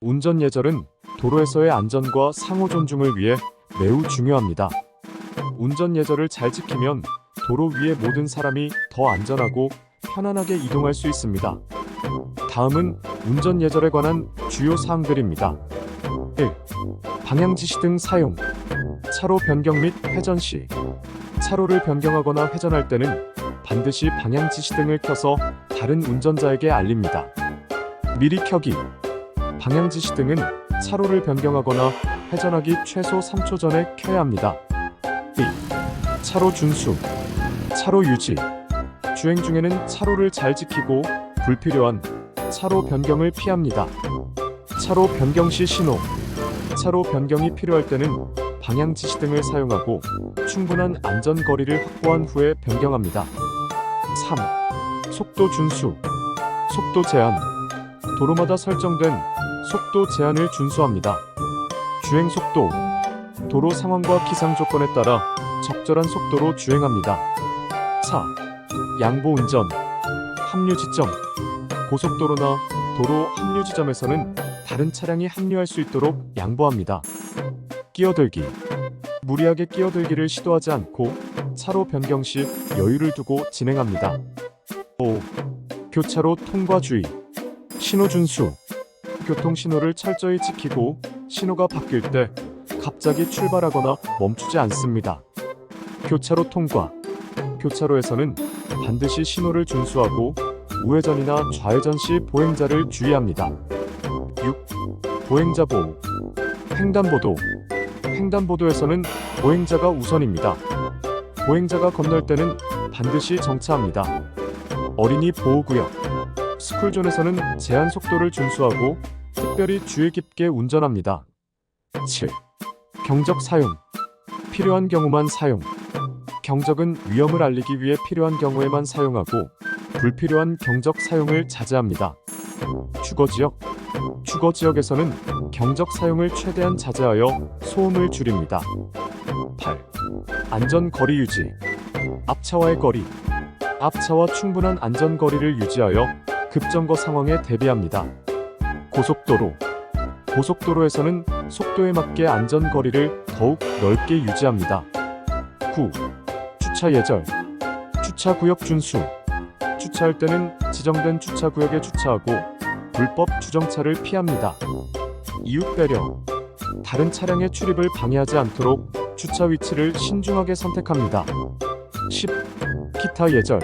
운전 예절은 도로에서의 안전과 상호 존중을 위해 매우 중요합니다. 운전 예절을 잘 지키면 도로 위의 모든 사람이 더 안전하고 편안하게 이동할 수 있습니다. 다음은 운전 예절에 관한 주요 사항들입니다. 1. 방향 지시 등 사용. 차로 변경 및 회전 시 차로를 변경하거나 회전할 때는 반드시 방향 지시 등을 켜서 다른 운전자에게 알립니다. 미리 켜기. 방향 지시 등은 차로를 변경하거나 회전하기 최소 3초 전에 켜야 합니다. 2. 차로 준수. 차로 유지. 주행 중에는 차로를 잘 지키고 불필요한 차로 변경을 피합니다. 차로 변경 시 신호. 차로 변경이 필요할 때는 방향 지시 등을 사용하고 충분한 안전 거리를 확보한 후에 변경합니다. 3. 속도 준수. 속도 제한. 도로마다 설정된 속도 제한을 준수합니다. 주행 속도. 도로 상황과 기상 조건에 따라 적절한 속도로 주행합니다. 4. 양보 운전. 합류 지점. 고속도로나 도로 합류 지점에서는 다른 차량이 합류할 수 있도록 양보합니다. 끼어들기. 무리하게 끼어들기를 시도하지 않고 차로 변경 시 여유를 두고 진행합니다. 5. 교차로 통과 주의. 신호 준수. 교통 신호를 철저히 지키고 신호가 바뀔 때 갑자기 출발하거나 멈추지 않습니다. 교차로 통과. 교차로에서는 반드시 신호를 준수하고 우회전이나 좌회전 시 보행자를 주의합니다. 6. 보행자 보호. 횡단보도. 횡단보도에서는 보행자가 우선입니다. 보행자가 건널 때는 반드시 정차합니다. 어린이 보호구역. 스쿨존에서는 제한 속도를 준수하고 특별히 주의 깊게 운전합니다. 7. 경적 사용. 필요한 경우만 사용. 경적은 위험을 알리기 위해 필요한 경우에만 사용하고 불필요한 경적 사용을 자제합니다. 주거지역. 주거지역에서는 경적 사용을 최대한 자제하여 소음을 줄입니다. 8. 안전 거리 유지. 앞차와의 거리. 앞차와 충분한 안전 거리를 유지하여 급정거 상황에 대비합니다. 고속도로. 고속도로에서는 속도에 맞게 안전 거리를 더욱 넓게 유지합니다. 9. 주차 예절. 주차 구역 준수. 주차할 때는 지정된 주차 구역에 주차하고 불법 주정차를 피합니다. 이웃 배려. 다른 차량의 출입을 방해하지 않도록 주차 위치를 신중하게 선택합니다. 10. 기타 예절.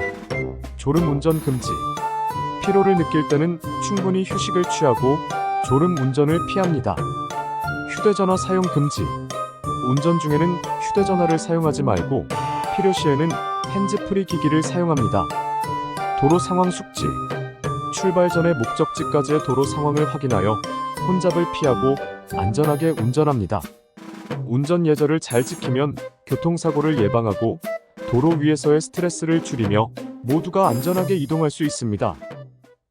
졸음 운전 금지. 피로를 느낄 때는 충분히 휴식을 취하고 졸음 운전을 피합니다. 휴대전화 사용 금지. 운전 중에는 휴대전화를 사용하지 말고 필요 시에는 핸즈프리 기기를 사용합니다. 도로 상황 숙지. 출발 전에 목적지까지의 도로 상황을 확인하여 혼잡을 피하고 안전하게 운전합니다. 운전 예절을 잘 지키면 교통사고를 예방하고 도로 위에서의 스트레스를 줄이며 모두가 안전하게 이동할 수 있습니다.